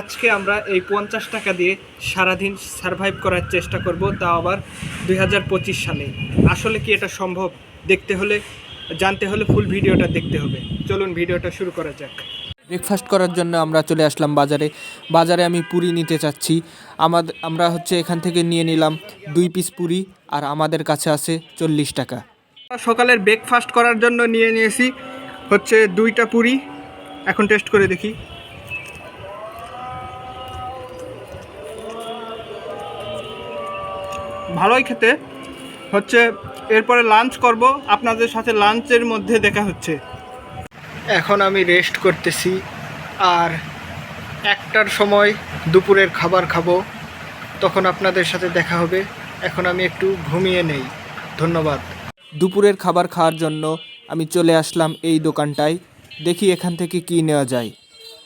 আজকে আমরা এই পঞ্চাশ টাকা দিয়ে সারাদিন সারভাইভ করার চেষ্টা করব তাও আবার দুই হাজার পঁচিশ সালে। আসলে কি এটা সম্ভব? দেখতে হলে জানতে হলে ফুল ভিডিওটা দেখতে হবে। চলুন ভিডিওটা শুরু করা যাক। ব্রেকফাস্ট করার জন্য আমরা চলে আসলাম বাজারে। বাজারে আমি পুরি নিতে চাচ্ছি। আমাদের আমরা হচ্ছে এখান থেকে নিয়ে নিলাম দুই পিস পুরি আর আমাদের কাছে আছে চল্লিশ টাকা। সকালের ব্রেকফাস্ট করার জন্য নিয়ে নিয়েছি হচ্ছে দুইটা পুরি। এখন টেস্ট করে দেখি। ভালোই খেতে। হচ্ছে এরপরে লাঞ্চ করব। আপনাদের সাথে লাঞ্চের মধ্যে দেখা হচ্ছে। এখন আমি রেস্ট করতেছি। আর একটার সময় দুপুরের খাবার খাব। তখন আপনাদের সাথে দেখা হবে। এখন আমি একটু ঘুমিয়ে নেই। ধন্যবাদ। দুপুরের খাবার খাওয়ার জন্য আমি চলে আসলাম এই দোকানটায়। দেখি এখান থেকে কি নেওয়া যায়।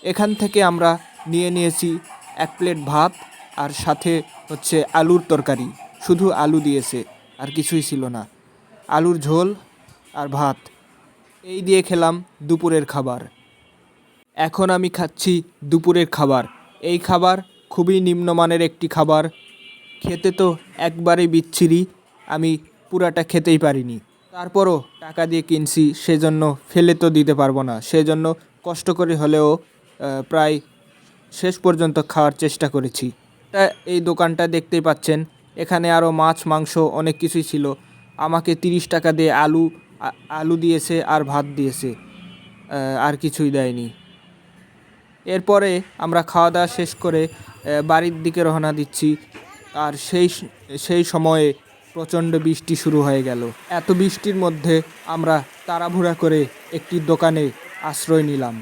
এখান থেকে আমরা নিয়ে নিয়েছি এক প্লেট ভাত আর সাথে হচ্ছে আলুর তরকারি। শুধু আলু দিয়েছে, আর কিছুই ছিল না। আলুর ঝোল আর ভাত। এই দিয়ে খেলাম দুপুরের খাবার। এখন আমি খাচ্ছি দুপুরের খাবার। এই খাবার খুবই নিম্নমানের একটি খাবার। খেতে তো একবারেই বিচ্ছিরি, আমি পুরাটা খেতেই পারিনি। তারপরও টাকা দিয়ে কিনছি, সেজন্য ফেলে তো দিতে পারব না। সেজন্য কষ্ট করে হলেও প্রায় শেষ পর্যন্ত খাওয়ার চেষ্টা করেছি। তা এই দোকানটা দেখতেই পাচ্ছেন এখানে আরও মাছ, মাংস অনেক কিছুই ছিল। আমাকে তিরিশ টাকা দিয়ে আলু আলু দিয়েছে আর ভাত দিয়েছে আর কিছুই দেয়নি। এরপরে আমরা খাওয়া দাওয়া শেষ করে বাড়ির দিকে রওনা দিচ্ছি। আর সেই সেই সময়ে প্রচণ্ড বৃষ্টি শুরু হয়ে গেল। এত বৃষ্টির মধ্যে আমরা তাড়াহুড়া করে একটি দোকানে আশ্রয় নিলাম।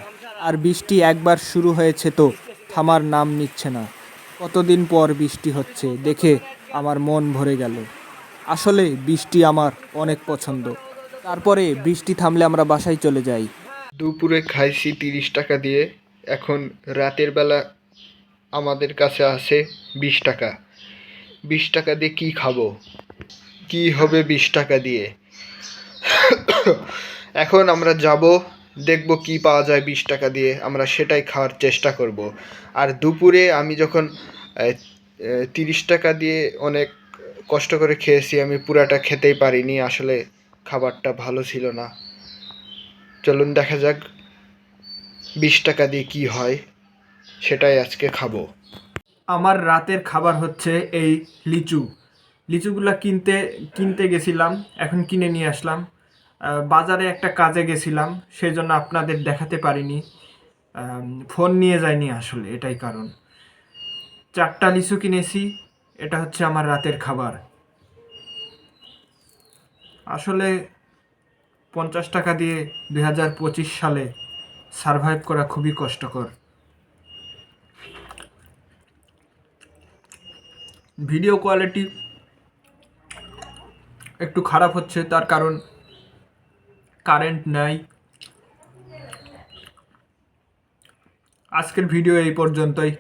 আর বৃষ্টি একবার শুরু হয়েছে তো থামার নাম নিচ্ছে না। কতদিন পর বৃষ্টি হচ্ছে, দেখে আমার মন ভরে গেল। আসলে বৃষ্টি আমার অনেক পছন্দ। তারপরে বৃষ্টি থামলে আমরা বাসায় চলে যাই। দুপুরে খাইছি তিরিশ টাকা দিয়ে। এখন রাতের বেলা আমাদের কাছে আছে বিশ টাকা। বিশ টাকা দিয়ে কি খাব? কি হবে বিশ টাকা দিয়ে? এখন আমরা যাব, দেখব কি পাওয়া যায় বিশ টাকা দিয়ে। আমরা সেটাই খাওয়ার চেষ্টা করব। আর দুপুরে আমি যখন তিরিশ টাকা দিয়ে অনেক কষ্ট করে খেয়েছি, আমি পুরাটা খেতেই পারিনি, আসলে খাবারটা ভালো ছিল না। চলুন দেখা যাক বিশ টাকা দিয়ে কি হয়, সেটাই আজকে খাব। আমার রাতের খাবার হচ্ছে এই লিচু। লিচুগুলো কিনতে কিনতে গেছিলাম, এখন কিনে নিয়ে আসলাম। বাজারে একটা কাজে গেছিলাম সেই জন্য আপনাদের দেখাতে পারিনি। ফোন নিয়ে যায়নি আসলে, এটাই কারণ। চারটা লিচু কিনেছি, এটা হচ্ছে আমার রাতের খাবার। আসলে পঞ্চাশ টাকা দিয়ে দুই হাজার পঁচিশ সালে সারভাইভ করা খুবই কষ্টকর। ভিডিও কোয়ালিটি একটু খারাপ হচ্ছে, তার কারণ কারেন্ট নাই। আজকের ভিডিও এই পর্যন্তই।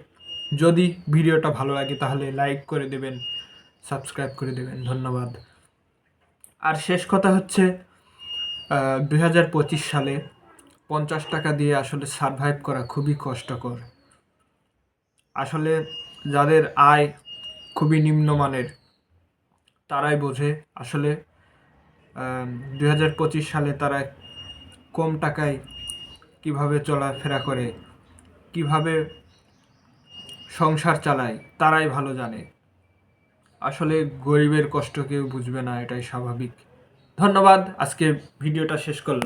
যদি ভিডিওটা ভালো লাগে তাহলে লাইক করে দেবেন সাবস্ক্রাইব করে দেবেন, ধন্যবাদ। আর শেষ কথা হচ্ছে দুই হাজার পঁচিশ সালে পঞ্চাশ টাকা দিয়ে আসলে সারভাইভ করা খুবই কষ্টকর। আসলে যাদের আয় খুবই নিম্নমানের, তারাই বোঝে। আসলে দুই হাজার পঁচিশ সালে তারা কম টাকায় কীভাবে চলাফেরা করে, কীভাবে সংসার চালায়, তারাই ভালো জানে। আসলে গরিবের কষ্ট কেউ বুঝবে না, এটাই স্বাভাবিক। ধন্যবাদ, আজকে ভিডিওটা শেষ করলাম।